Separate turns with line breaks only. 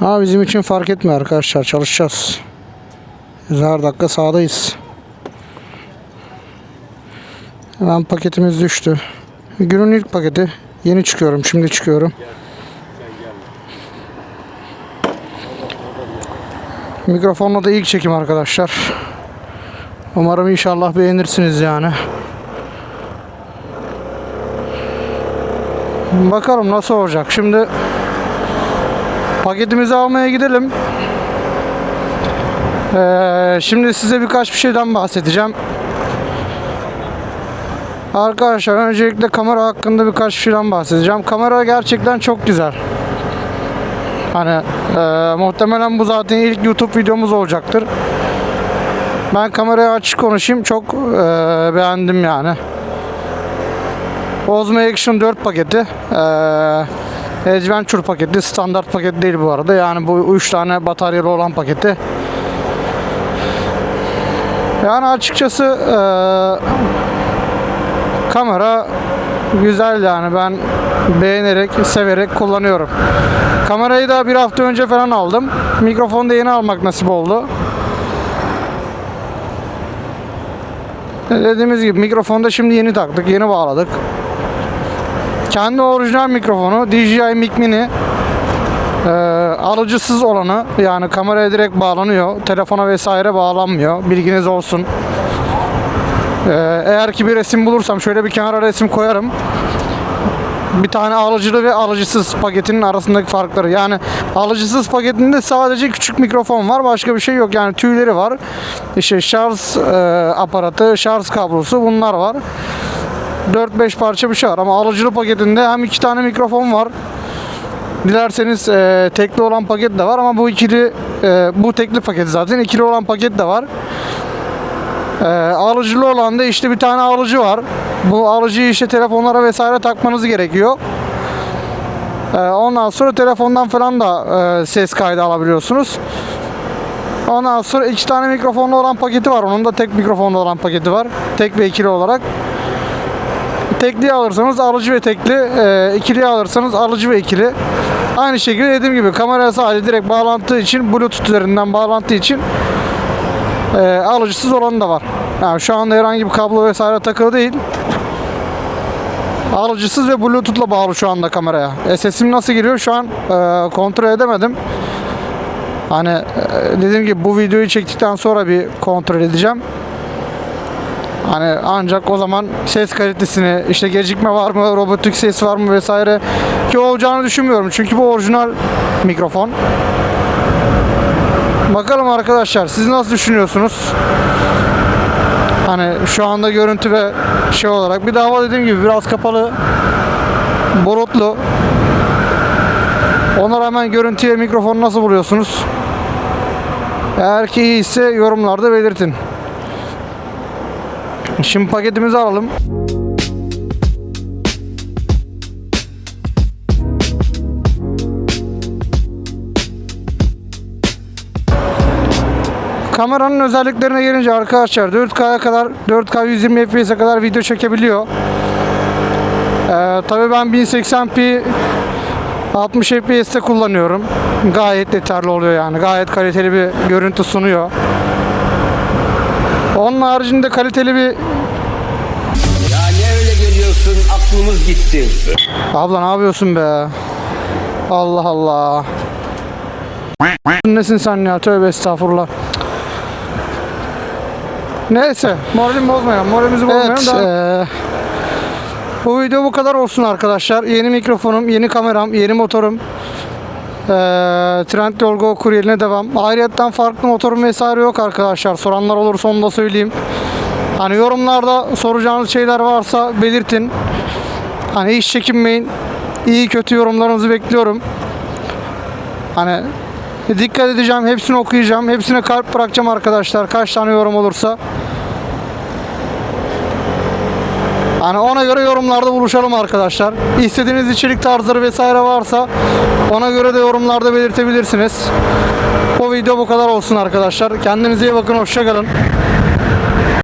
Ha bizim için fark etmiyor arkadaşlar. Çalışacağız. Biz her dakika sahadayız. Hemen paketimiz düştü. Günün ilk paketi. Yeni çıkıyorum. Şimdi çıkıyorum. Mikrofonla da ilk çekim arkadaşlar. Umarım inşallah beğenirsiniz yani. Bakalım nasıl olacak. Şimdi paketimizi almaya gidelim. Ee, şimdi size birkaç bir şeyden bahsedeceğim. Arkadaşlar öncelikle kamera hakkında birkaç bir şeyden bahsedeceğim. Kamera gerçekten çok güzel. Hani e, muhtemelen bu zaten ilk YouTube videomuz olacaktır. Ben kameraya açık konuşayım. Çok e, beğendim yani. Osmo Action 4 paketi. E, Adventure paketi. Standart paket değil bu arada. Yani bu 3 tane bataryalı olan paketi. Yani açıkçası e, kamera güzel yani ben beğenerek, severek kullanıyorum. Kamerayı da bir hafta önce falan aldım. Mikrofonu da yeni almak nasip oldu. Dediğimiz gibi mikrofonu da şimdi yeni taktık, yeni bağladık. Kendi orijinal mikrofonu DJI Mic Mini ee, alıcısız olanı yani kameraya direkt bağlanıyor. Telefona vesaire bağlanmıyor. Bilginiz olsun. Ee, eğer ki bir resim bulursam şöyle bir kenara resim koyarım. Bir tane alıcılı ve alıcısız paketinin arasındaki farkları. Yani alıcısız paketinde sadece küçük mikrofon var. Başka bir şey yok. Yani tüyleri var. İşte şarj e, aparatı, şarj kablosu bunlar var. 4-5 parça bir şey var. Ama alıcılı paketinde hem iki tane mikrofon var. Dilerseniz e, tekli olan paket de var ama bu ikili e, bu tekli paket zaten ikili olan paket de var. E, alıcılı olan da işte bir tane alıcı var. Bu alıcıyı işte telefonlara vesaire takmanız gerekiyor. E, ondan sonra telefondan falan da e, ses kaydı alabiliyorsunuz. Ondan sonra iki tane mikrofonlu olan paketi var. Onun da tek mikrofonlu olan paketi var. Tek ve ikili olarak. Tekli alırsanız alıcı ve tekli, e, ikili alırsanız alıcı ve ikili. Aynı şekilde dediğim gibi kamera sadece direkt bağlantığı için Bluetooth üzerinden bağlantığı için e, alıcısız olanı da var. Yani şu anda herhangi bir kablo vesaire takılı değil. Alıcısız ve Bluetooth'la bağlı şu anda kameraya. SS'im nasıl giriyor şu an e, kontrol edemedim. Hani e, dediğim gibi bu videoyu çektikten sonra bir kontrol edeceğim. Hani ancak o zaman ses kalitesini işte gecikme var mı, robotik ses var mı vesaire ki olacağını düşünmüyorum. Çünkü bu orijinal mikrofon. Bakalım arkadaşlar siz nasıl düşünüyorsunuz? Hani şu anda görüntü ve şey olarak bir daha dediğim gibi biraz kapalı borotlu ona rağmen görüntüye mikrofonu nasıl buluyorsunuz? Eğer ki iyiyse yorumlarda belirtin. Şimdi paketimizi alalım. Kameranın özelliklerine gelince arkadaşlar 4K'ya kadar 4K 120 FPS'e kadar video çekebiliyor. Ee, tabii ben 1080p 60 FPS'te kullanıyorum. Gayet yeterli oluyor yani. Gayet kaliteli bir görüntü sunuyor. Onun haricinde kaliteli bir
Ya ne öyle geliyorsun aklımız gitti.
Abla ne yapıyorsun be? Allah Allah. Nesin sen ya? Tövbe estağfurullah. Neyse, moralimi bozmayalım. Moralimizi bozmayalım
Evet,
da. eee, bu video bu kadar olsun arkadaşlar. Yeni mikrofonum, yeni kameram, yeni motorum. Eee Trendyol Go kuryeline devam. Ayrıyetten farklı motorum vesaire yok arkadaşlar. Soranlar olursa onu da söyleyeyim. Hani yorumlarda soracağınız şeyler varsa belirtin. Hani hiç çekinmeyin. İyi kötü yorumlarınızı bekliyorum. Hani dikkat edeceğim. Hepsini okuyacağım. Hepsine kalp bırakacağım arkadaşlar. Kaç tane yorum olursa. Hani ona göre yorumlarda buluşalım arkadaşlar. İstediğiniz içerik tarzları vesaire varsa ona göre de yorumlarda belirtebilirsiniz. Bu video bu kadar olsun arkadaşlar. Kendinize iyi bakın. Hoşçakalın.